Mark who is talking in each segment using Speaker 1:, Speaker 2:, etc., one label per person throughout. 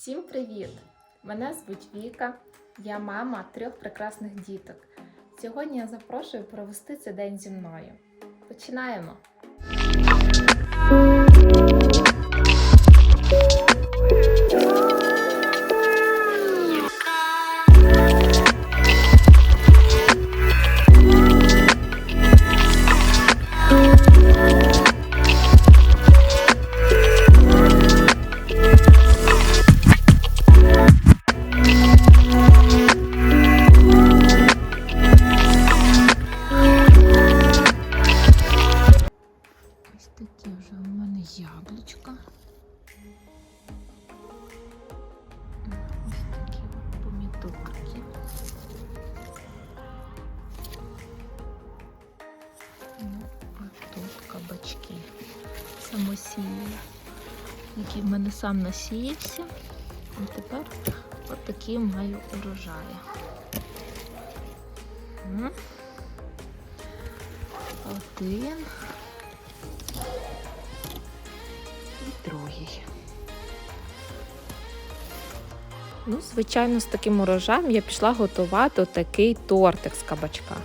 Speaker 1: Всім привіт! Мене звуть Віка, я мама трьох прекрасних діток. Сьогодні я запрошую провести цей день зі мною. Починаємо! Такі вже у мене яблучка. Ось такі помідорки. Ну, а тут кабачки самосії, які в мене сам насіявся. І тепер от маю урожаї. Один. І другий. Ну, звичайно, з таким урожаєм я пішла готувати такий тортик з кабачка.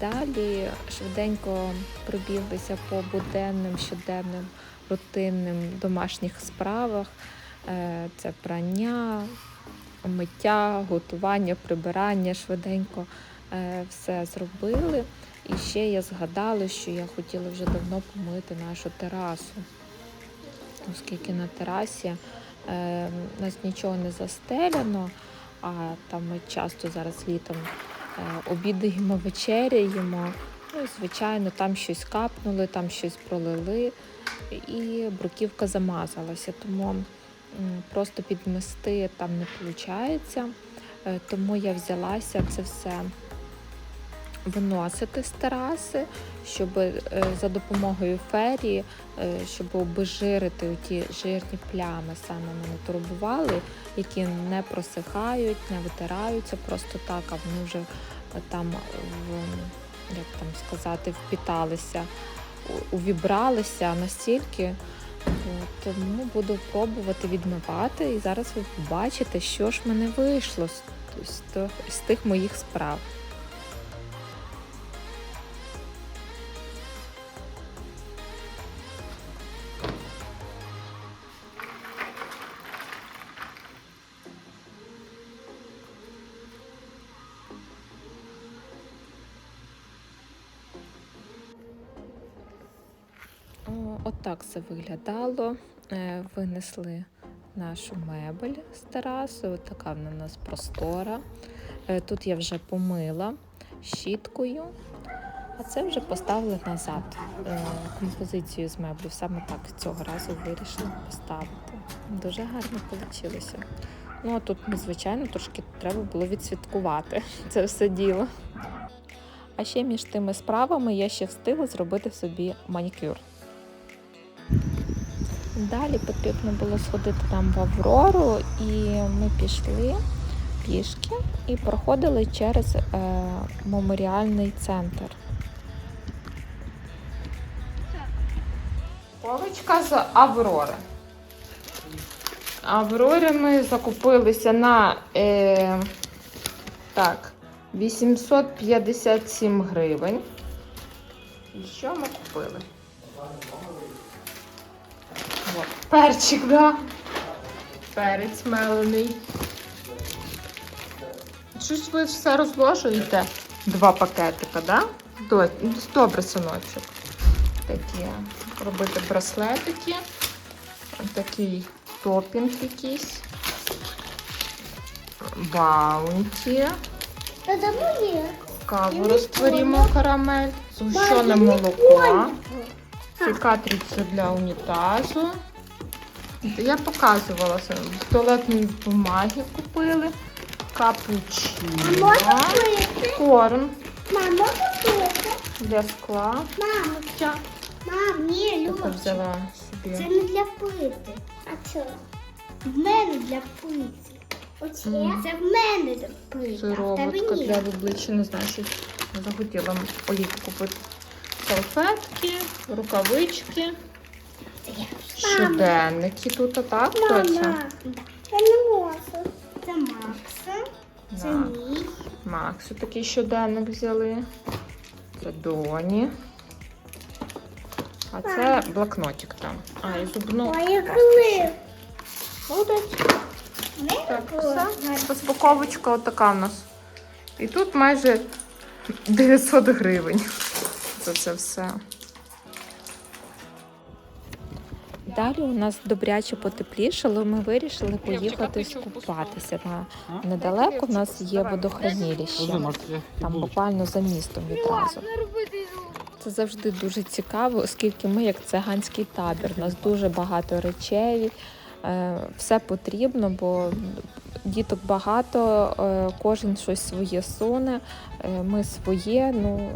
Speaker 1: Далі швиденько пробіглися по буденним, щоденним, рутинним домашніх справах. Е, Це прання, миття, готування, прибирання швиденько е, все зробили. І ще я згадала, що я хотіла вже давно помити нашу терасу, оскільки на терасі е, у нас нічого не застеляно, а там ми часто зараз літом е, обідаємо, вечеряємо. Ну, і, звичайно, там щось капнули, там щось пролили, і бруківка замазалася. Тому просто підмести там не виходить. Тому я взялася це все виносити з тераси, щоб е, за допомогою ферії, е, щоб обезжирити ті жирні плями, саме мене турбували, які не просихають, не витираються просто так, а вони вже там, як там сказати, впіталися, увібралися настільки. От, Тому буду пробувати відмивати, і зараз ви побачите, що ж мене вийшло з тих моїх справ. Отак це виглядало. Е, Винесли нашу мебель з тераси. От така вона у нас простора. Е, Тут я вже помила щіткою, а це вже поставили назад. Е, Композицію з меблів. Саме так цього разу вирішили поставити. Дуже гарно вийшло. Ну а тут, ну, звичайно, трошки треба було відсвяткувати це все діло. А ще між тими справами я ще встигла зробити собі манікюр. Далі потрібно було сходити там в Аврору, і ми пішли пішки і проходили через е, меморіальний центр. Полочка з Аврори. Аврорі ми закупилися на е, так, 857 гривень. І що ми купили? Перчик, да. Перець мелений. Щось ви все розложуєте. Два пакетика, да? Добре, синочок. Такі. Робити браслетики. Такий топінг якийсь. Баунті. Каву розтворимо карамель. Згущене молоко. Цикатрицю для унітазу. Я показувала це. Туалетної бумаги купили.
Speaker 2: А
Speaker 1: Капучино.
Speaker 2: пити?
Speaker 1: Корм
Speaker 2: Мам, можна пити?
Speaker 1: для скла.
Speaker 2: Мам, що? Мам, ні, Люба.
Speaker 1: взяла
Speaker 2: Це не для пити. А що? В мене для пити. Оце це в мене в тебе
Speaker 1: Сироватка для обличчя, не знаю, щось захотіла олійку купити. Салфетки, рукавички, щоденники тут, а так?
Speaker 2: Мама,
Speaker 1: Доця?
Speaker 2: я не можу. Це Макса, це
Speaker 1: Да.
Speaker 2: мій.
Speaker 1: Максу такий щоденник взяли. Це Доні. А це блокнотик там. А, і зубну.
Speaker 2: Поїхали.
Speaker 1: Молодець.
Speaker 2: Ми
Speaker 1: Так, все. Розпаковочка отака в нас. І тут майже 900 гривень. За це все. Далі у нас добряче потеплішало, ми вирішили поїхати скупатися. На недалеко в нас є водохранилище. Там буквально за містом відразу. Це завжди дуже цікаво, оскільки ми як циганський табір. У нас дуже багато речей, е, все потрібно, бо діток багато, е, кожен щось своє суне, е, ми своє. Ну,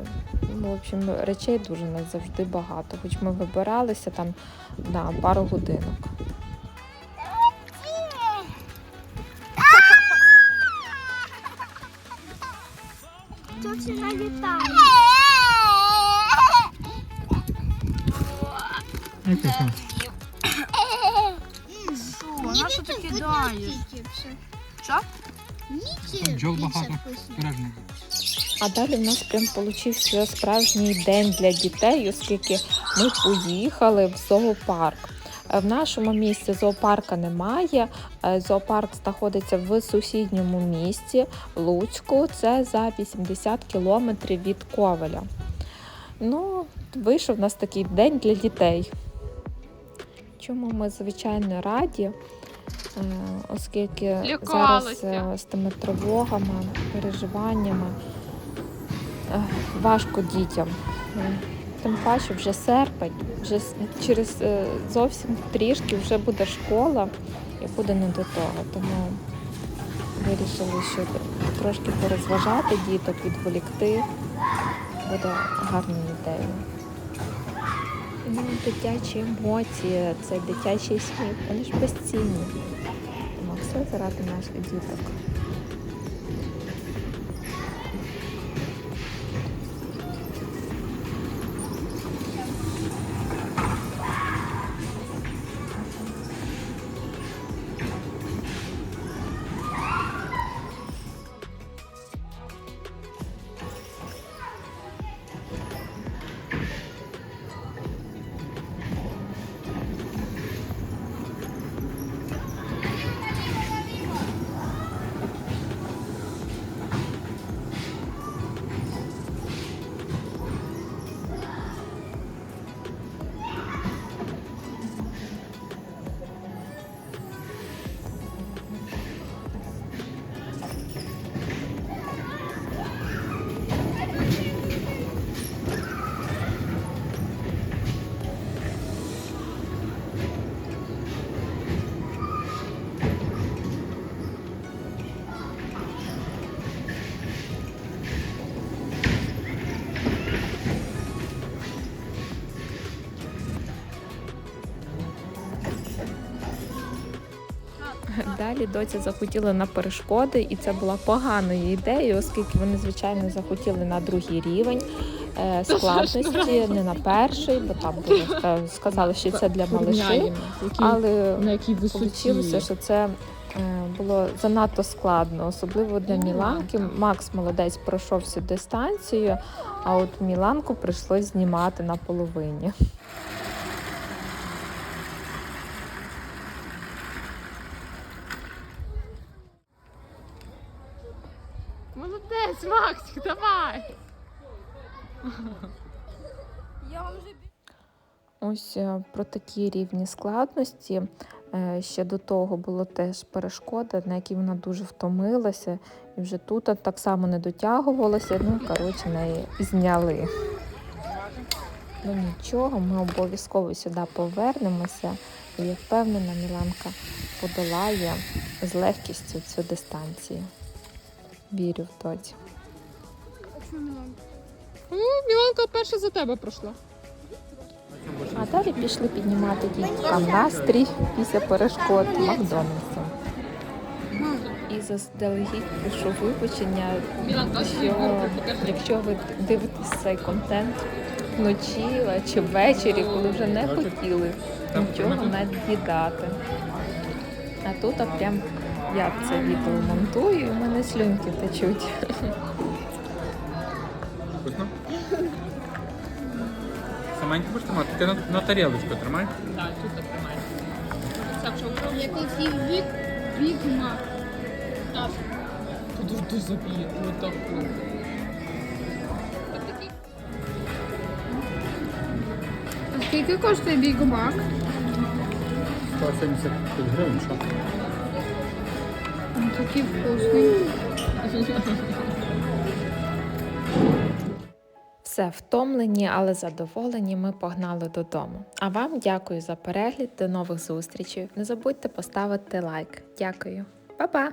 Speaker 1: ну, в общем, речей дуже нас завжди багато. Хоч ми вибиралися там на пару годинок.
Speaker 2: Хто це налітає?
Speaker 3: На що ти кидаєш? Що?
Speaker 4: Бджол багато пирожних.
Speaker 1: А далі в нас прям получився справжній день для дітей, оскільки ми поїхали в зоопарк. Е, В нашому місті зоопарка немає. Е, Зоопарк знаходиться в сусідньому місті Луцьку. Це за 80 кілометрів від Ковеля. Ну, вийшов у нас такий день для дітей. Чому ми звичайно раді, е, оскільки
Speaker 3: Лякалася.
Speaker 1: зараз з тими тривогами, переживаннями важко дітям. Е, Тим паче вже серпень, вже через е, зовсім трішки вже буде школа і буде не до того. Тому вирішили, що трошки порозважати діток, відволікти буде гарною ідеєю. Ну, дитячі емоції, це дитячий сміх, вони ж безцінні. Тому все заради наших діток. Далі доці захотіли на перешкоди, і це була поганою ідеєю, оскільки вони, звичайно, захотіли на другий рівень е, складності, не на перший, бо там було сказали, що це для малишів. Але
Speaker 3: на якій
Speaker 1: вийшло, що це е, було занадто складно, особливо для Міланки. Макс молодець пройшов всю дистанцію, а от Міланку прийшлось знімати на половині.
Speaker 3: Молодець, Максик, давай!
Speaker 1: Ось е, про такі рівні складності. Е, Ще до того було теж перешкода, на якій вона дуже втомилася, і вже тут так само не дотягувалася. Ну, коротше, неї зняли. Ну нічого, ми обов'язково сюди повернемося. І я впевнена, Міланка подолає з легкістю цю дистанцію. Вірю в доці.
Speaker 3: Ну, Міланка перша за тебе пройшла.
Speaker 1: А далі пішли піднімати діткам настрій після перешкод Макдональдсом. І заздалегідь прошу вибачення, що якщо ви дивитесь цей контент вночі чи ввечері, коли вже не хотіли нічого над'їдати. А тут а прям я це відео монтую, і в мене слюнки течуть.
Speaker 4: Вкусно? Саменько будеш тримати? Ти на, на тарілочку тримай.
Speaker 3: Так, тут тримай. Це вже вже
Speaker 2: Який бік, бік мак.
Speaker 3: Тут ж дуже отаку.
Speaker 2: А скільки коштує біг мак?
Speaker 4: 175 гривень, що?
Speaker 2: Такий вкусний.
Speaker 1: Все втомлені, але задоволені. Ми погнали додому. А вам дякую за перегляд. До нових зустрічей. Не забудьте поставити лайк. Дякую, Па-па!